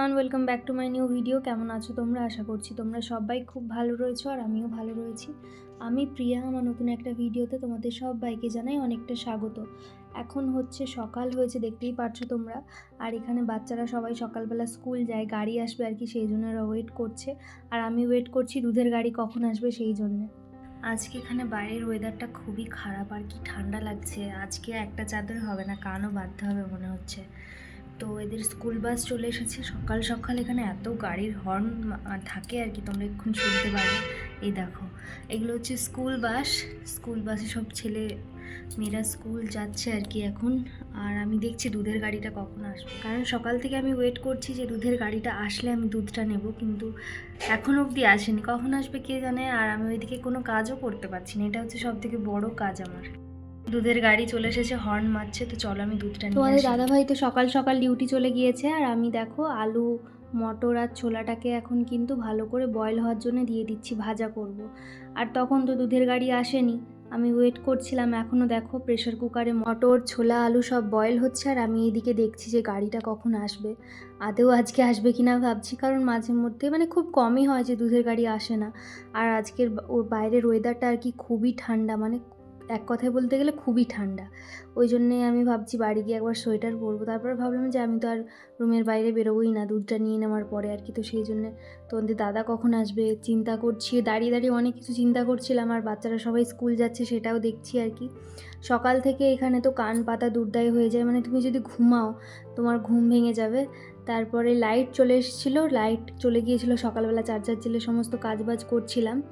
Welcome back to my new video কেমন আছো তোমরা? আশা করছি তোমরা সবাই খুব ভালো রয়েছো আর আমিও ভালো রয়েছি। আমি প্রিয়া, আমার নতুন একটা ভিডিওতে তোমাদের সবাইকে জানাই অনেকটা স্বাগত। এখন হচ্ছে সকাল হয়েছে, দেখতেই পারছ তোমরা। আর এখানে বাচ্চারা সবাই সকালবেলা স্কুল যায়, গাড়ি আসবে আর কি, সেই জন্য ওয়েট করছে। আর আমি ওয়েট করছি দুধের গাড়ি কখন আসবে সেই জন্যে। আজকে এখানে বাইরের ওয়েদারটা খুবই খারাপ আর কি, ঠান্ডা লাগছে। আজকে একটা চাদর হবে না, কানও বাঁধতে হবে মনে হচ্ছে। তো এদের স্কুল বাস চলে এসেছে। সকাল সকাল এখানে এত গাড়ির হর্ন থাকে আর কি, তোমরা এক্ষুনি শুনতে পারবে এই দেখো, এগুলো হচ্ছে স্কুল বাস। স্কুল বাসে সব ছেলে, মেয়েরা স্কুল যাচ্ছে আর কি এখন। আর আমি দেখছি দুধের গাড়িটা কখন আসবে। কারণ সকাল থেকে আমি ওয়েট করছি যে দুধের গাড়িটা আসলে আমি দুধটা নেব, কিন্তু এখন অবধি আসেনি। কখন আসবে কে জানে? আর আমি ওইদিকে কোনো কাজও করতে পারছি না। এটা হচ্ছে সব থেকে বড় কাজ আমার। দুধের গাড়ি চলে এসেছে হর্ন মারছে তো চলো আমি দুধটা তোমাদের আসি। দাদাভাই তো সকাল সকাল ডিউটি চলে গিয়েছে আর আমি দেখো আলু মটর আর ছোলাটাকে এখন কিন্তু ভালো করে বয়েল হওয়ার জন্য দিয়ে দিচ্ছি ভাজা করব। আর তখন তো দুধের গাড়ি আসেনি আমি ওয়েট করছিলাম এখনও দেখো প্রেশার কুকারে মটর ছোলা আলু সব বয়েল হচ্ছে আর আমি এইদিকে দেখছি যে গাড়িটা কখন আসবে আদেও আজকে আসবে কিনা ভাবছি কারণ মাঝে মধ্যে মানে খুব কমই হয় যে দুধের গাড়ি আসে না আর আজকের বাইরের ওয়েদারটা আর কি খুবই ঠান্ডা মানে এক কথায় বলতে গেলে খুবই ঠান্ডা। ওই জন্যে আমি ভাবছি বাড়ি গিয়ে একবার সোয়েটার পরবো। তারপর ভাবলাম যে আমি তো আর রুমের বাইরে বেরোবোই না, দুধটা নিয়ে নেওয়ার পরে আর কি। তো সেই জন্যে তোমাদের দাদা কখন আসবে চিন্তা করছি। দাঁড়িয়ে দাঁড়িয়ে অনেক কিছু চিন্তা করছিলাম। আর বাচ্চারা সবাই স্কুল যাচ্ছে সেটাও দেখছি আর কি। সকাল থেকে এখানে তো কান পাতা দুর্দায় হয়ে যায়। মানে তুমি যদি ঘুমাও, তোমার ঘুম ভেঙে যাবে। তারপরে লাইট চলে এসেছিল লাইট চলে গিয়েছিল, সকালবেলা চার্জার জেলে সমস্ত কাজবাজ করছিলাম।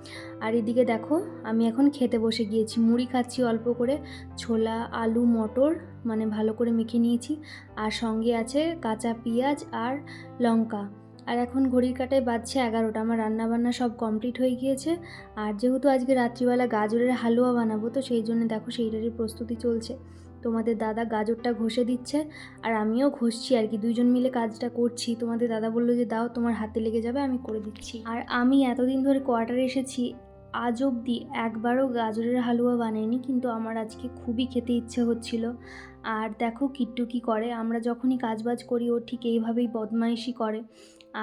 আর এদিকে দেখো, আমি এখন খেতে বসে গিয়েছি। মুড়ি খাচ্ছি অল্প করে, ছোলা, আলু, মটর মানে ভালো করে মেখে নিয়েছি। আর সঙ্গে আছে কাঁচা পেঁয়াজ আর লঙ্কা। আর এখন ঘড়ির কাটায় বাজছে এগারোটা, আমার রান্নাবান্না সব কমপ্লিট হয়ে গিয়েছে। আর যেহেতু আজকে রাত্রিবেলা গাজরের হালুয়া বানাবো, তো সেই জন্য দেখো সেইটারই প্রস্তুতি চলছে। তোমাদের দাদা গাজরটা ঘষে দিচ্ছে, আর আমিও ঘষছি আর কি। দুইজন মিলে কাজটা করছি। তোমাদের দাদা বলল যে, দাও, তোমার হাতে লেগে যাবে, আমি করে দিচ্ছি। আর আমি এতদিন ধরে কোয়ার্টারে এসেছি, আজ অবধি একবারও গাজরের হালুয়া বানাইনি, কিন্তু আমার আজকে খুবই খেতে ইচ্ছে হচ্ছিল। আর দেখো, কিট্টু কী করে? আমরা যখনই কাজবাজ করি, ও ঠিক এইভাবেই বদমাইশি করে।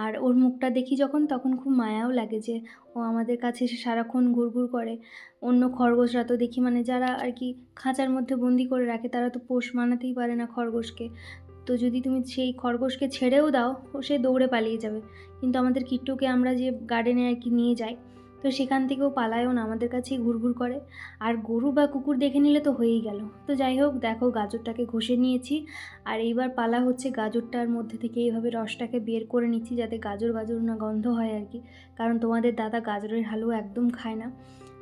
আর ওর মুখটা দেখি যখন, তখন খুব মায়াও লাগে যে ও আমাদের কাছে এসে সারাক্ষণ ঘুরঘুর করে। অন্য খরগোশরা তো দেখি মানে যারা আর কি খাঁচার মধ্যে বন্দি করে রাখে, তারা তো পোষ মানাতেই পারে না খরগোশকে। তো যদি তুমি সেই খরগোশকে ছেড়েও দাও, ও সে দৌড়ে পালিয়ে যাবে। কিন্তু আমাদের কিট্টুকে আমরা যে গার্ডেনে আর কি নিয়ে যাই তো সেখান থেকেও পালায়ও না আমাদের কাছেই ঘুরঘুর করে। আর গরু বা কুকুর দেখে নিলে তো হয়েই গেল। তো যাই হোক দেখো গাজরটাকে ঘষে নিয়েছি। আর এইবার পালা হচ্ছে গাজরটার মধ্যে থেকে এইভাবে রসটাকে বের করে নিচ্ছি যাতে গাজর গাজর না গন্ধ হয় আর কি। কারণ তোমাদের দাদা গাজরের হালুয়া একদম খায় না।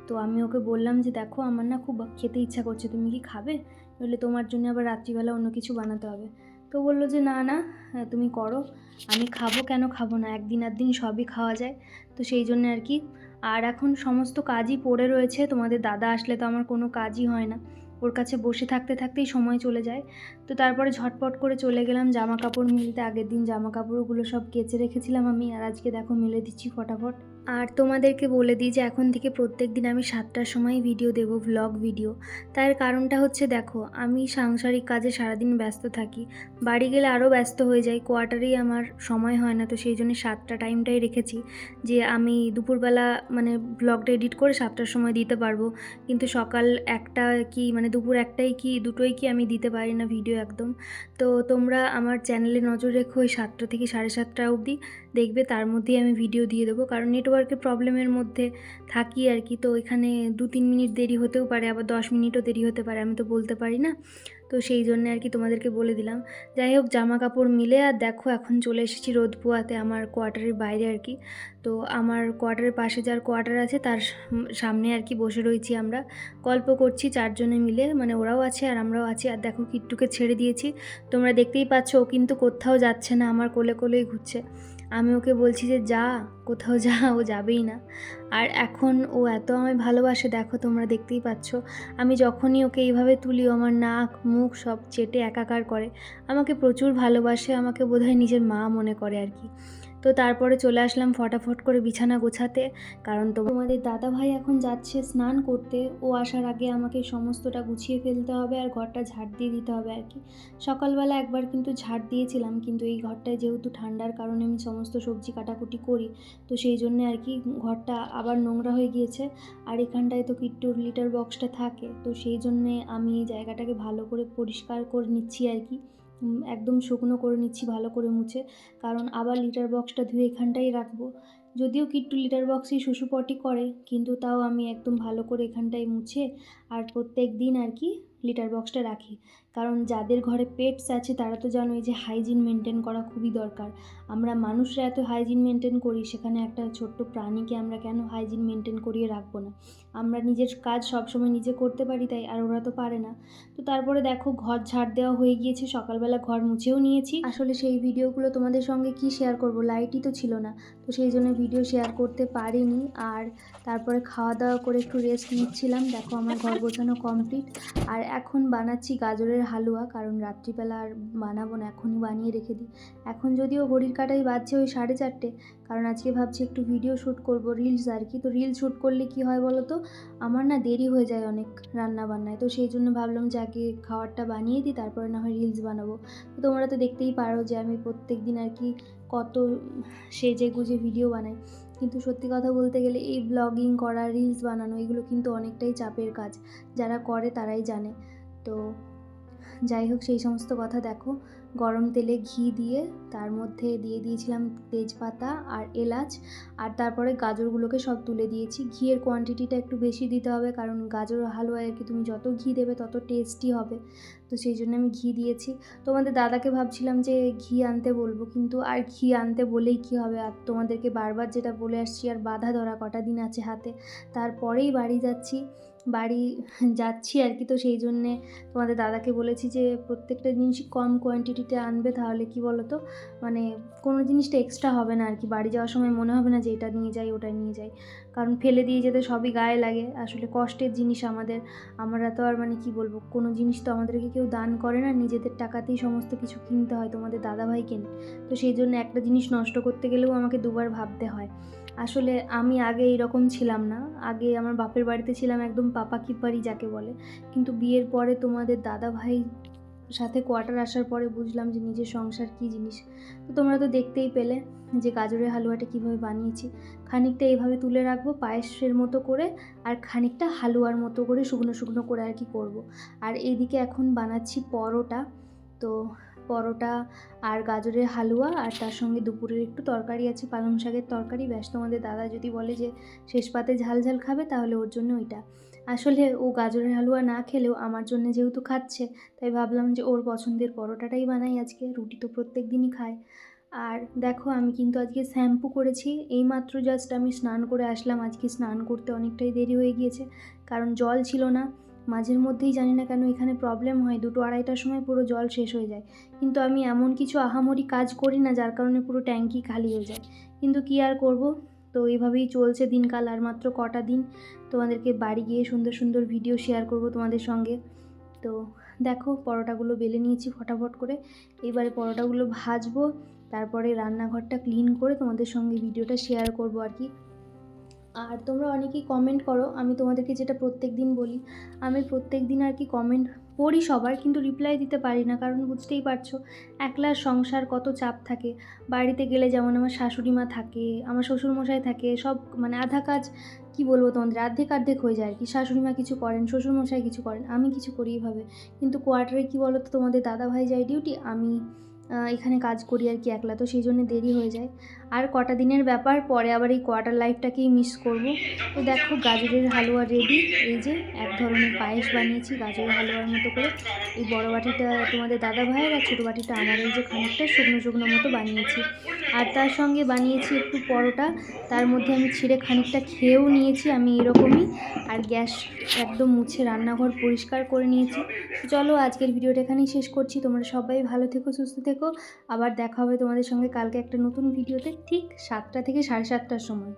তো আমি ওকে বললাম যে দেখো আমার না খুব খেতে ইচ্ছা করছে তুমি কি খাবে? নইলে তোমার জন্য আবার রাত্রিবেলা অন্য কিছু বানাতে হবে। তো বলল যে না না হ্যাঁ, তুমি করো। আমি খাব কেন খাব না? একদিন আর দিন সবই খাওয়া যায়। তো সেই জন্য আর কি আর এখন সমস্ত কাজই পড়ে রয়েছে। তোমাদের দাদা আসলে তো আমার কোনো কাজই হয় না। ওর কাছে বসে থাকতে থাকতেই সময় চলে যায়। তো তারপরে ঝটপট করে চলে গেলাম জামা কাপড় মিলতে। আগের দিন জামা কাপড়গুলো সব কেচে রেখেছিলাম আমি। আর আজকে দেখো, মিলে দিচ্ছি ফটাফট। আর তোমাদেরকে বলে দিই যে এখন থেকে প্রত্যেক দিন আমি সাতটার সময় ভিডিও দেব ভ্লগ ভিডিও তার কারণটা হচ্ছে দেখো, আমি সাংসারিক কাজে সারাদিন ব্যস্ত থাকি। বাড়ি গেলে আরও ব্যস্ত হয়ে যাই কোয়ার্টারেই আমার সময় হয় না, তো সেই জন্য সাতটা টাইমটাই রেখেছি যে আমি দুপুরবেলা মানে ব্লগটা এডিট করে সাতটার সময় দিতে পারব। কিন্তু সকাল একটা কি মানে দুপুর একটাই কি, দুটোই কি আমি দিতে পারি না ভিডিও একদম। তো তোমরা আমার চ্যানেলে নজর রেখো, ওই সাতটা থেকে সাড়ে সাতটা অবধি। দেখবে তার মধ্যেই আমি ভিডিও দিয়ে দেবো, কারণ নেটওয়ার্কের প্রবলেমের মধ্যে থাকি আর কি। তো এখানে দু তিন মিনিট দেরি হতেও পারে, আবার দশ মিনিটও দেরি হতে পারে, আমি তো বলতে পারি না। তো সেই জন্য আর কি তোমাদেরকে বলে দিলাম। যাই হোক জামা কাপড় মিলে আর দেখো এখন চলে এসেছি রোদ পোয়াতে আমার কোয়ার্টারের বাইরে আর কি। তো আমার কোয়ার্টারের পাশে যার কোয়ার্টার আছে, তার সামনে আর কি বসে রয়েছি আমরা। গল্প করছি চারজনে মিলে মানে ওরাও আছে আর আমরাও আছি। আর দেখো, কিট্টুকে ছেড়ে দিয়েছি। তোমরা দেখতেই পাচ্ছ, ও কিন্তু কোথাও যাচ্ছে না, আমার কোলে কোলেই ঘুরছে। আমি ওকে বলছি যে, যা, কোথাও যা, ও যাবেই না। আর এখন ও এত আমায় ভালোবাসে, দেখো তোমরা দেখতেই পাচ্ছ। আমি যখনই ওকে এইভাবে তুলি আমার নাক, মুখ সব চেটে একাকার করে। আমাকে প্রচুর ভালোবাসে, আমাকে বোধহয় নিজের মা মনে করে আর কি। তো তারপরে চলে আসলাম ফটাফট করে বিছানা গোছাতে। কারণ তোমাদের দাদা ভাই এখন যাচ্ছে স্নান করতে। ও আসার আগে আমাকে সমস্তটা গুছিয়ে ফেলতে হবে আর ঘরটা ঝাড় দিয়ে দিতে হবে আর কি। সকালবেলা একবার কিন্তু ঝাড় দিয়েছিলাম, কিন্তু এই ঘরটায় যেহেতু ঠান্ডার কারণে আমি সমস্ত সবজি কাটাকুটি করি, তো সেই জন্য আর কি ঘরটা আবার নোংরা হয়ে গিয়েছে। আর এখানটায় তো কিট্টুর লিটার বক্সটা থাকে, তো সেই জন্যে আমি এই জায়গাটাকে ভালো করে পরিষ্কার করে নিচ্ছি আর কি। একদম শুকনো করে নিচ্ছি, ভালো করে মুছে। কারণ আবার লিটার বক্সটা ধুয়ে এখানটাই রাখব। যদিও কিট্টু লিটার বক্সেই শুশুপটি করে, কিন্তু তাও আমি একদম ভালো করে এখানটায় মুছে আর প্রত্যেক দিন আর কি লিটার বক্সটা রাখি। কারণ যাদের ঘরে পেটস আছে, তারা তো জানোই যে হাইজিন মেনটেন করা খুবই দরকার। আমরা মানুষরা এত হাইজিন মেনটেন করি, সেখানে একটা ছোট্ট প্রাণীকে আমরা কেন হাইজিন মেনটেন করিয়ে রাখব না? আমরা নিজের কাজ সবসময় নিজে করতে পারি তাই, আর ওরা তো পারে না। তো তারপরে দেখো, ঘর ঝাড় দেওয়া হয়ে গিয়েছে, সকালবেলা ঘর মুছেও নিয়েছি। আসলে সেই ভিডিওগুলো তোমাদের সঙ্গে কি শেয়ার করব? লাইটই তো ছিল না। তো সেই জন্য ভিডিও শেয়ার করতে পারিনি। আর তারপরে খাওয়া দাওয়া করে একটু রেস্ট নিচ্ছিলাম। দেখো আমার ঘর গোছানো কমপ্লিট আর এখন বানাচ্ছি গাজরের হালুয়া, কারণ রাত্রিবেলা আর বানাবো না, এখনই বানিয়ে রেখে দিই। এখন যদিও ঘড়ির কাটাই বাজছে ওই সাড়ে চারটে, কারণ আজকে ভাবছি একটু ভিডিও শ্যুট করব রিলস আর কি। তো রিল শ্যুট করলে কি হয় বলো তো? আমার না দেরি হয়ে যায় অনেক রান্না বান্নায় তো সেই জন্য ভাবলাম যে আগে খাবারটা বানিয়ে দিই, তারপরে না হয় রিলস বানাবো। তো তোমরা তো দেখতেই পারো যে আমি প্রত্যেক দিন আর কি কত সেজে গুজে ভিডিও বানাই। কিন্তু সত্যি কথা বলতে গেলে এই ব্লগিং করা রিলস বানানো, এগুলো কিন্তু অনেকটাই চাপের কাজ। যারা করে তারাই জানে। তো যাই হোক, সেই সমস্ত কথা দেখো। গরম তেলে ঘি দিয়ে তার মধ্যে দিয়ে দিয়েছিলাম তেজপাতা আর এলাচ আর তারপরে গাজরগুলোকে সব তুলে দিয়েছি। ঘিয়ের কোয়ান্টিটিটা একটু বেশি দিতে হবে কারণ গাজর হালুয়ায় আর কি তুমি যত ঘি দেবে তত টেস্টি হবে। তো সেই জন্য আমি ঘি দিয়েছি। তোমাদের দাদাকে ভাবছিলাম যে ঘি আনতে বলব কিন্তু আর ঘি আনতে বলেই কি হবে? আর তোমাদেরকে বারবার যেটা বলে আসছি, আর বাধা ধরা কটা দিন আছে হাতে। তারপরেই বাড়ি যাচ্ছি। বাড়ি যাচ্ছি আর কি। তো সেই জন্যে তোমাদের দাদাকে বলেছি যে, প্রত্যেকটা জিনিসই কম কোয়ান্টিটিতে আনবে, তাহলে কি বলো তো মানে কোনো জিনিসটা এক্সট্রা হবে না আর কি। বাড়ি যাওয়ার সময় মনে হবে না যে, এটা নিয়ে যাই, ওটা নিয়ে যাই। কারণ ফেলে দিয়ে যেতে সবই গায়ে লাগে। আসলে কষ্টের জিনিস আমাদের। আমরা তো আর মানে কি বলব? কোনো জিনিস তো আমাদেরকে কেউ দান করে না। নিজেদের টাকাতেই সমস্ত কিছু কিনতে হয় তোমাদের দাদাভাই কেনে তো সেই জন্য একটা জিনিস নষ্ট করতে গেলেও আমাকে দুবার ভাবতে হয়। আসলে আমি আগে এরকম ছিলাম না। আগে আমার বাপের বাড়িতে ছিলাম একদম পাপা কিপারি যাকে বলে। কিন্তু বিয়ের পরে তোমাদের দাদা ভাই সাথে কোয়ার্টার আসার পরে বুঝলাম যে নিজের সংসার কী জিনিস। তো তোমরা তো দেখতেই পেলে যে গাজরের হালুয়াটা কীভাবে বানিয়েছি। খানিকটা এইভাবে তুলে রাখব পায়েসের মতো করে আর খানিকটা হালুয়ার মতো করে শুকনো শুকনো করে আর কি করব। আর এইদিকে এখন বানাচ্ছি পরোটা। তো পরোটা আর গাজরের হালুয়া আর তার সঙ্গে দুপুরের একটু তরকারি আছে, পালং শাকের তরকারি। ব্যাস, তোমাদের দাদা যদি বলে যে শেষ পাতে ঝাল ঝাল খাবে, তাহলে ওর জন্য ওইটা। আসলে ও গাজরের হালুয়া না খেলেও আমার জন্য যেহেতু খাচ্ছে, তাই ভাবলাম যে ওর পছন্দের পরোটাটাই বানাই আজকে। রুটি তো প্রত্যেক দিনই খায়। আর দেখো, আমি কিন্তু আজকে শ্যাম্পু করেছি। এইমাত্র জাস্ট আমি স্নান করে আসলাম। আজকে স্নান করতে অনেকটাই দেরি হয়ে গিয়েছে, কারণ জল ছিল না। মাঝের মধ্যেই জানি না কেন এখানে প্রবলেম হয়। দুটো আড়াইটার সময় পুরো জল শেষ হয়ে যায়। কিন্তু আমি এমন কিছু আহামরি কাজ করি না, যার কারণে পুরো ট্যাঙ্কি খালি হয়ে যায়। কিন্তু কী আর করব? তো এইভাবেই চলছে দিনকাল, আর মাত্র কটা দিন। তোমাদেরকে বাড়ি গিয়ে সুন্দর সুন্দর ভিডিও শেয়ার করব তোমাদের সঙ্গে। তো দেখো, পরোটাগুলো বেলে নিয়েছি ফটাফট করে। এবারে পরোটাগুলো ভাজবো, তারপরে রান্নাঘরটা ক্লিন করে তোমাদের সঙ্গে ভিডিওটা শেয়ার করব আর কি। আর তোমরা অনেকেই কমেন্ট করো, আমি তোমাদেরকে যেটা প্রত্যেক দিন বলি, আমি প্রত্যেক দিন আর কি কমেন্ট পড়ি সবার, কিন্তু রিপ্লাই দিতে পারি না, কারণ বুঝতেই পারছ, একলা সংসার কত চাপ থাকে। বাড়িতে গেলে যেমন আমার শাশুড়ি মা থাকে, আমার শ্বশুরমশাই থাকে, সব মানে আধা কাজ, কি বলব তোমাদের, অর্ধেক অর্ধেক হয়ে যায় আর কি। শাশুড়ি মা কিছু করেন, শ্বশুরমশাই কিছু করেন, আমি কিছু করি এইভাবে কিন্তু কোয়ার্টারে কি বলো তো তোমাদের দাদা ভাই যায় ডিউটি আমি এখানে কাজ করি আর কি একলা, তো সেই জন্য দেরি হয়ে যায়। আর কটা দিনের ব্যাপার, পরে আবার এই কোয়ার্টার লাইফটাকেই মিস করব। তো দেখো, গাজরের হালুয়া রেডি এই যে এক ধরনের পায়েস বানিয়েছি, গাজরের হালুয়ার মতো করে। এই বড় বাটিটা তোমাদের দাদা ভাইয়ের আর ছোটো বাটিটা আমার, এই যে খানিকটা শুকনো শুকনো মতো বানিয়েছি। আর তার সঙ্গে বানিয়েছি একটু পরোটা। তার মধ্যে আমি ছিঁড়ে খানিকটা খেয়েও নিয়েছি, আমি এরকমই। আর গ্যাস একদম মুছে রান্নাঘর পরিষ্কার করে নিয়েছি। চলো, আজকের ভিডিওটা এখানেই শেষ করছি। তোমরা সবাই ভালো থেকো, সুস্থ থেকো। আবার দেখা হবে তোমাদের সঙ্গে কালকে একটা নতুন ভিডিওতে ঠিক সাতটা থেকে সাড়ে সাতটার সময়।